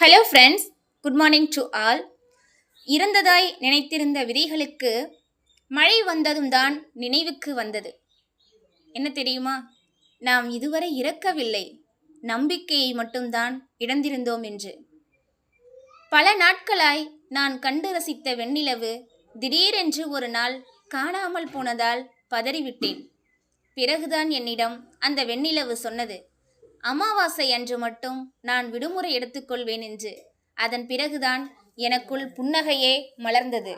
Hello friends good morning to all இறந்ததாய் நினைத்திருந்த விதைகளுக்கு மழை வந்ததும் தான் நினைவுக்கு வந்தது. என்ன தெரியுமா? நாம் இதுவரை இறக்கவில்லை. நம்பிக்கையை மட்டும்தான் இழந்திருந்தோம் என்று. பல நாட்களாய் நான் கண்டு ரசித்த வெண்ணிலவு திடீரென்று ஒரு நாள் காணாமல் போனதால் பதறிவிட்டேன். பிறகுதான் என்னிடம் அந்த வெண்ணிலவு சொன்னது. அமாவாசை அன்று மட்டும் நான் விடுமுறை எடுத்துக்கொள்வேன் என்று. அதன் பிறகுதான் எனக்குள் புன்னகையே மலர்ந்தது.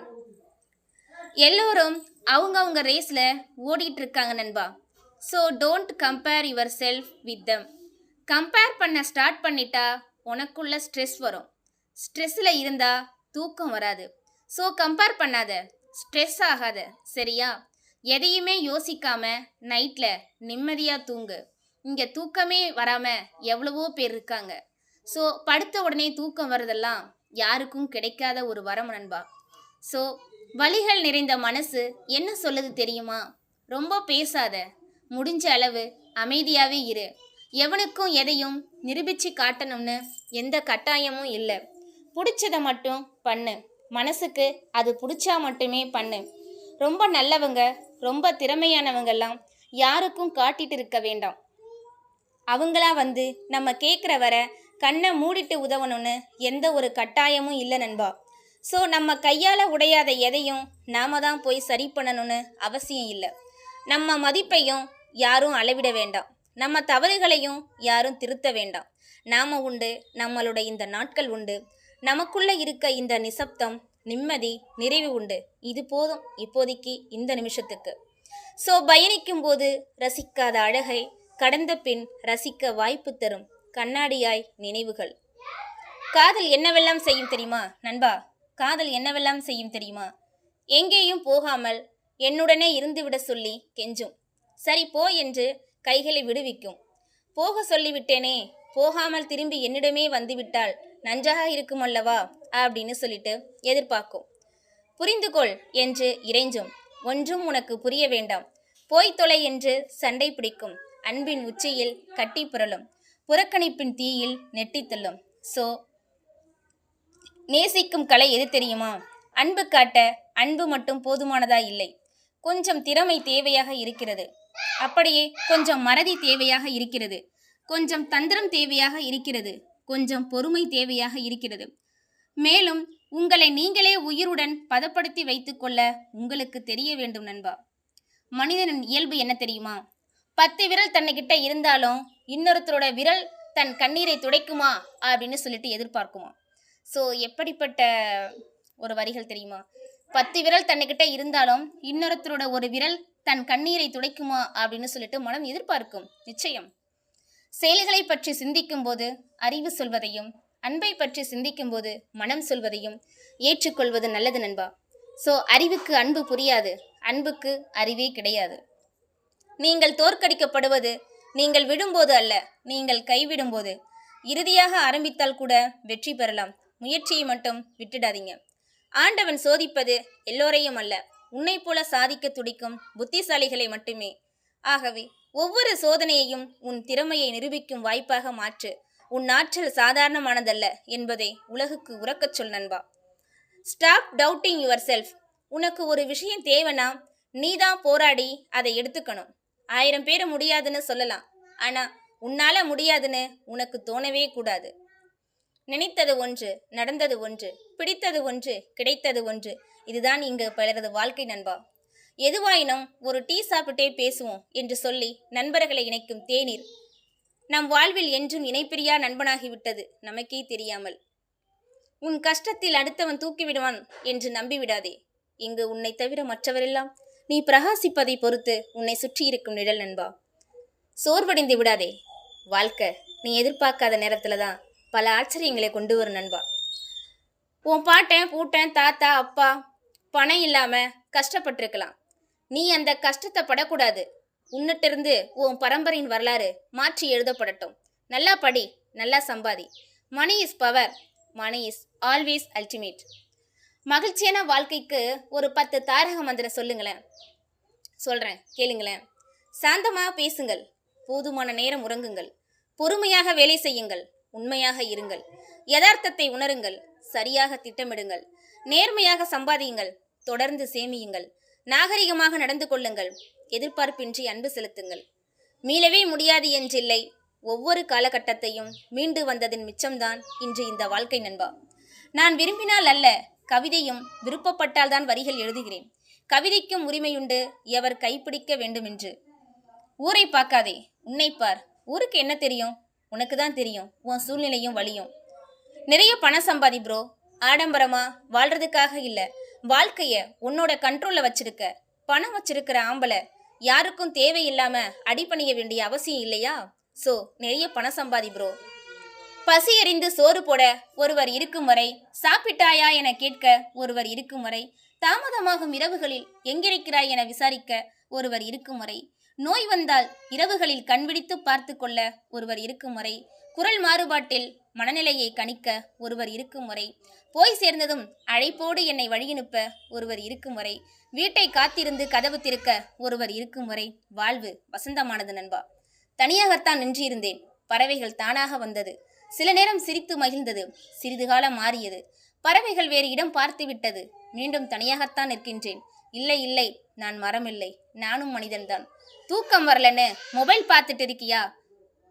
எல்லோரும் அவங்கவுங்க ரேஸில் ஓடிட்டு இருக்காங்க நண்பா. So don't compare yourself with them compare பண்ண ஸ்டார்ட் பண்ணிட்டா உனக்குள்ள ஸ்ட்ரெஸ் வரும். ஸ்ட்ரெஸ்ஸில் இருந்தால் தூக்கம் வராது. ஸோ கம்பேர் பண்ணாத. ஸ்ட்ரெஸ் ஆகாத. சரியா? எதையுமே யோசிக்காம நைட்டில் நிம்மதியாக தூங்கு. இங்கே தூக்கமே வராமல் எவ்வளவோ பேர் இருக்காங்க. ஸோ படுத்த உடனே தூக்கம் வரதெல்லாம் யாருக்கும் கிடைக்காத ஒரு வரம் நண்பா. ஸோ வழிகள் நிறைந்த மனசு என்ன சொல்லுது தெரியுமா? ரொம்ப பேசாத முடிஞ்ச அளவு அமைதியாகவே இரு. எவனுக்கும் எதையும் நிரூபித்து காட்டணும்னு எந்த கட்டாயமும் இல்லை. பிடிச்சதை மட்டும் பண்ணு. மனசுக்கு அது பிடிச்சா மட்டுமே பண்ணு. ரொம்ப நல்லவங்க ரொம்ப திறமையானவங்கெல்லாம் யாருக்கும் காட்டிட்டு இருக்க வேண்டாம். அவங்களா வந்து நம்ம கேட்குற வர கண்ணை மூடிட்டு உதவணும்னு எந்த ஒரு கட்டாயமும் இல்லை நண்பா. ஸோ நம்ம கையால் உடையாத எதையும் நாம தான் போய் சரி பண்ணணும்னு அவசியம் இல்லை. நம்ம மதிப்பையும் யாரும் அளவிட வேண்டாம். நம்ம தவறுகளையும் யாரும் திருத்த வேண்டாம். நாம உண்டு நம்மளோட இந்த நாட்கள் உண்டு. நமக்குள்ளே இருக்க இந்த நிசப்தம் நிம்மதி நிறைவு உண்டு. இது போதும் இப்போதைக்கு இந்த நிமிஷத்துக்கு. ஸோ பயணிக்கும் போது ரசிக்காத அழகை கடந்த பின் ரசிக்க வாய்ப்பு தரும் கண்ணாடியாய் நினைவுகள். காதல் என்னவெல்லாம் செய்யும் தெரியுமா நண்பா? காதல் என்னவெல்லாம் செய்யும் தெரியுமா? எங்கேயும் போகாமல் என்னுடனே இருந்துவிட சொல்லி கெஞ்சும். சரி போ என்று கைகளை விடுவிக்கும். போக சொல்லிவிட்டேனே போகாமல் திரும்பி என்னிடமே வந்துவிட்டால் நன்றாக இருக்கும் அல்லவா அப்படின்னு சொல்லிட்டு எதிர்பார்க்கும். புரிந்து கொள் என்று இறைஞ்சும். ஒன்றும் உனக்கு புரிய வேண்டாம். போய் தொலை என்று சண்டை பிடிக்கும். அன்பின் உச்சியில் கட்டி புரளும். புறக்கணிப்பின் தீயில் நெட்டித்தள்ளும் ஸோ நேசிக்கும் கலை எது தெரியுமா? அன்பு காட்ட அன்பு மட்டும் போதுமானதா இல்லை. கொஞ்சம் திறமை தேவையாக இருக்கிறது. அப்படியே கொஞ்சம் மறதி தேவையாக இருக்கிறது. கொஞ்சம் தந்திரம் தேவையாக இருக்கிறது. கொஞ்சம் பொறுமை தேவையாக இருக்கிறது. மேலும் உங்களை நீங்களே உயிருடன் பதப்படுத்தி வைத்துக்கொள்ள உங்களுக்கு தெரிய வேண்டும் நண்பா. மனிதனின் இயல்பு என்ன தெரியுமா? பத்து விரல் தன்னைக்கிட்ட இருந்தாலும் இன்னொருத்தரோட விரல் தன் கண்ணீரை துடைக்குமா அப்படின்னு சொல்லிட்டு எதிர்பார்க்குமா? ஸோ எப்படிப்பட்ட ஒரு வரிகள் தெரியுமா? பத்து விரல் தன்னைக்கிட்ட இருந்தாலும் இன்னொருத்தரோட ஒரு விரல் தன் கண்ணீரை துடைக்குமா அப்படின்னு சொல்லிட்டு மனம் எதிர்பார்க்கும். நிச்சயம். செயல்களை பற்றி சிந்திக்கும் போது அறிவு சொல்வதையும் அன்பை பற்றி சிந்திக்கும் போது மனம் சொல்வதையும் ஏற்றுக்கொள்வது நல்லது நண்பா. ஸோ அறிவுக்கு அன்பு புரியாது. அன்புக்கு அறிவே கிடையாது. நீங்கள் தோற்கடிக்கப்படுவது நீங்கள் விடும்போது அல்ல நீங்கள் கைவிடும்போது. இறுதியாக ஆரம்பித்தால் கூட வெற்றி பெறலாம். முயற்சியை மட்டும் விட்டுடாதீங்க. ஆண்டவன் சோதிப்பது எல்லோரையும் அல்ல உன்னை போல சாதிக்க துடிக்கும் புத்திசாலிகளை மட்டுமே. ஆகவே ஒவ்வொரு சோதனையையும் உன் திறமையை நிரூபிக்கும் வாய்ப்பாக மாற்று. உன் ஆற்றல் சாதாரணமானதல்ல என்பதை உலகுக்கு உறக்கச் சொல் நண்பா. ஸ்டாப் டவுட்டிங் யுவர் செல்ஃப் உனக்கு ஒரு விஷயம் தேவைன்னா நீதான் போராடி அதை எடுத்துக்கணும். ஆயிரம் பேர் முடியாதுன்னு சொல்லலாம். ஆனா உன்னால முடியாதுன்னு உனக்கு தோணவே கூடாது. நினைத்தது ஒன்று நடந்தது ஒன்று பிடித்தது ஒன்று கிடைத்தது ஒன்று இதுதான் இங்கு பலரது வாழ்க்கை நண்பா. எதுவாயினும் ஒரு டீ சாப்பிட்டே பேசுவோம் என்று சொல்லி நண்பர்களை இணைக்கும் தேநீர். நம் வாழ்வில் என்றும் இணைப்பிரியா நண்பனாகிவிட்டது நமக்கே தெரியாமல். உன் கஷ்டத்தில் அடுத்தவன் தூக்கிவிடுவான் என்று நம்பிவிடாதே. இங்கு உன்னை தவிர மற்றவரெல்லாம் நீ பிரகாசிப்பதை பொறுத்து உன்னை சுற்றி இருக்கும் நிழல் நண்பா. சோர்வடைந்து விடாதே. வாழ்க்கை நீ எதிர்பார்க்காத நேரத்தில் தான் பல ஆச்சரியங்களை கொண்டு வரும் நண்பா. உன் பாட்டன் பூட்டன் தாத்தா அப்பா பணம் இல்லாமல் கஷ்டப்பட்டிருக்கலாம். நீ அந்த கஷ்டத்தை படக்கூடாது. உன்னிட்டிருந்து உன் பரம்பரையின் வரலாறு மாற்றி எழுதப்படட்டும். நல்லா படி நல்லா சம்பாதி. Money is power money is always ultimate மகிழ்ச்சியான வாழ்க்கைக்கு ஒரு பத்து தாரக மந்திரம் சொல்லுங்களேன். சொல்கிறேன் கேளுங்களேன். சாந்தமாக பேசுங்கள் போதுமான நேரம் உறங்குங்கள் பொறுமையாக வேலை செய்யுங்கள் உண்மையாக இருங்கள் யதார்த்தத்தை உணருங்கள் சரியாக திட்டமிடுங்கள் நேர்மையாக சம்பாதியுங்கள் தொடர்ந்து சேமியுங்கள் நாகரிகமாக நடந்து கொள்ளுங்கள் எதிர்பார்ப்பின்றி அன்பு செலுத்துங்கள். மீளவே முடியாது என்றில்லை ஒவ்வொரு காலகட்டத்தையும் மீண்டு வந்ததின் மிச்சம்தான் இன்று இந்த வாழ்க்கை நண்பா. நான் விரும்பினால் அல்ல கவிதையும் விருப்பப்பட்டால்தான் வரிகள் எழுதுகிறேன். கவிதைக்கும் உரிமையுண்டு எவர் கைப்பிடிக்க வேண்டுமென்று. ஊரை பார்க்காதே உன்னை பார். ஊருக்கு என்ன தெரியும்? உனக்கு தான் தெரியும். உன் சூழ்நிலையும் வழியும். நிறைய பணம் சம்பாதி ப்ரோ ஆடம்பரமா? வாழ்றதுக்காக இல்லை. வாழ்க்கைய உன்னோட கண்ட்ரோல்ல வச்சிருக்க. பணம் வச்சிருக்கிற ஆம்பளை. யாருக்கும் தேவையில்லாம அடிப்பணிய வேண்டிய அவசியம் இல்லையா? சோ நிறைய பணம் சம்பாதி ப்ரோ பசி எறிந்து சோறு போட ஒருவர் இருக்கும் வரை சாப்பிட்டாயா என கேட்க ஒருவர் இருக்கும் வரை தாமதமாகும் இரவுகளில் எங்கிருக்கிறாய் என விசாரிக்க ஒருவர் இருக்கும் வரை. நோய் வந்தால் இரவுகளில் கண்விழித்து பார்த்து கொள்ள ஒருவர் இருக்கும் வரை. குரல் மாறுபாட்டில் மனநிலையை கணிக்க ஒருவர் இருக்கும் வரை. போய் சேர்ந்ததும் அழைப்போடு என்னை வழியனுப்ப ஒருவர் இருக்கும் வரை. வீட்டை காத்திருந்து கதவு திறக்க ஒருவர் இருக்கும் வரை. வாழ்வு வசந்தமானது நண்பா. தனியாகத்தான் நின்றிருந்தேன். பறவைகள் தானாக வந்தது. சில நேரம் சிரித்து மகிழ்ந்தது. சிறிது காலம் மாறியது. பறவைகள் வேறு இடம் பார்த்து விட்டது. மீண்டும் தனியாகத்தான் நிற்கின்றேன். இல்லை இல்லை நான் மரமில்லை. நானும் மனிதன்தான். தூக்கம் வரலன்னு மொபைல் பார்த்துட்டு இருக்கியா?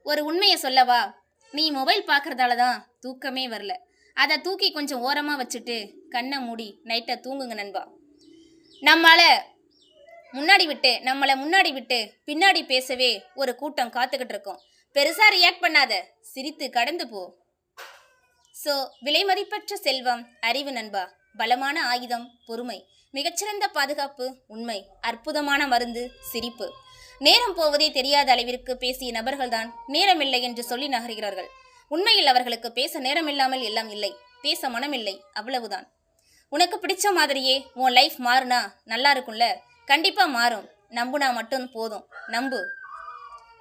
ஒரு உண்மையை சொல்லவா? நீ மொபைல் பார்க்கறதால தான் தூக்கமே வரல. அதை தூக்கி கொஞ்சம் ஓரமாக வச்சுட்டு கண்ணை மூடி நைட்டை தூங்குங்க நண்பா. நம்மால முன்னாடி விட்டு நம்மளை முன்னாடி விட்டு பின்னாடி பேசவே ஒரு கூட்டம் காத்துக்கிட்டு இருக்கோம். பெருசா ரியாக்ட் பண்ணாத. சிரித்து கடந்து போ. சோ விலைமதிப்பற்ற செல்வம் அறிவு நண்பா பலமான ஆயுதம் பொறுமை மிகச்சிறந்த பாதுகாப்பு உண்மை அற்புதமான மருந்து சிரிப்பு. நேரம் போவதே தெரியாத அளவிற்கு பேசிய நபர்கள்தான் நேரமில்லை என்று சொல்லி நகர்கிறார்கள். உண்மையில் அவர்களுக்கு பேச நேரமில்லாமல் எல்லாம் இல்லை. பேச மனமில்லை அவ்வளவுதான். உனக்கு பிடிச்ச மாதிரியே உன் லைஃப் மாறுனா நல்லா இருக்கும்ல? கண்டிப்பா மாறும். நம்புனா மட்டும் போதும். நம்பு.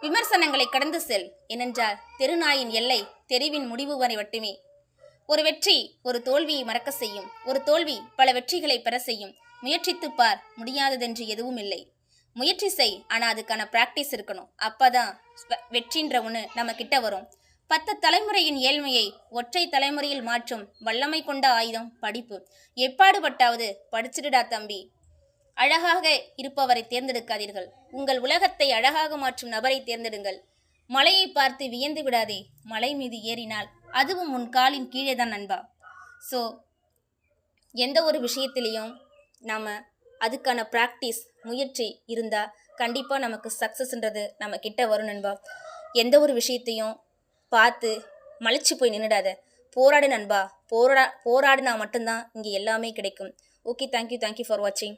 விமர்சனங்களை கடந்து செல். ஏனென்றால் தெருநாயின் எல்லை தெருவின் முடிவு வரை மட்டுமே. ஒரு வெற்றி ஒரு தோல்வியை மறக்க செய்யும். ஒரு தோல்வி பல வெற்றிகளை பெற செய்யும். முயற்சித்துப் பார் முடியாததென்று எதுவும் இல்லை. முயற்சி செய் ஆனால் அதுக்கான பிராக்டிஸ் இருக்கணும். அப்பதான் வெற்றின்ற ஒன்று நம்ம கிட்ட வரும். பத்து தலைமுறையின் ஏழ்மையை ஒற்றை தலைமுறையில் மாற்றும் வல்லமை கொண்ட ஆயுதம் படிப்பு. எப்பாடுபட்டாவது படிச்சிடுடா தம்பி. அழகாக இருப்பவரை தேர்ந்தெடுக்காதீர்கள். உங்கள் உலகத்தை அழகாக மாற்றும் நபரை தேர்ந்தெடுங்கள். மலையை பார்த்து வியந்து விடாதே மலை மீது ஏறினால் அதுவும் உன் காலின் கீழே தான் நண்பா. ஸோ எந்த ஒரு விஷயத்திலையும் நாம் அதுக்கான ப்ராக்டிஸ் முயற்சி இருந்தால் கண்டிப்பாக நமக்கு சக்ஸஸ்ன்றது நம்ம கிட்ட வரும் நண்பா. எந்த ஒரு விஷயத்தையும் பார்த்து மலைச்சு போய் நின்றுடாத போராடு நண்பா. போரா போராடினா மட்டும்தான் இங்கே எல்லாமே கிடைக்கும். ஓகே தேங்க்யூ தேங்க்யூ ஃபார் வாட்சிங்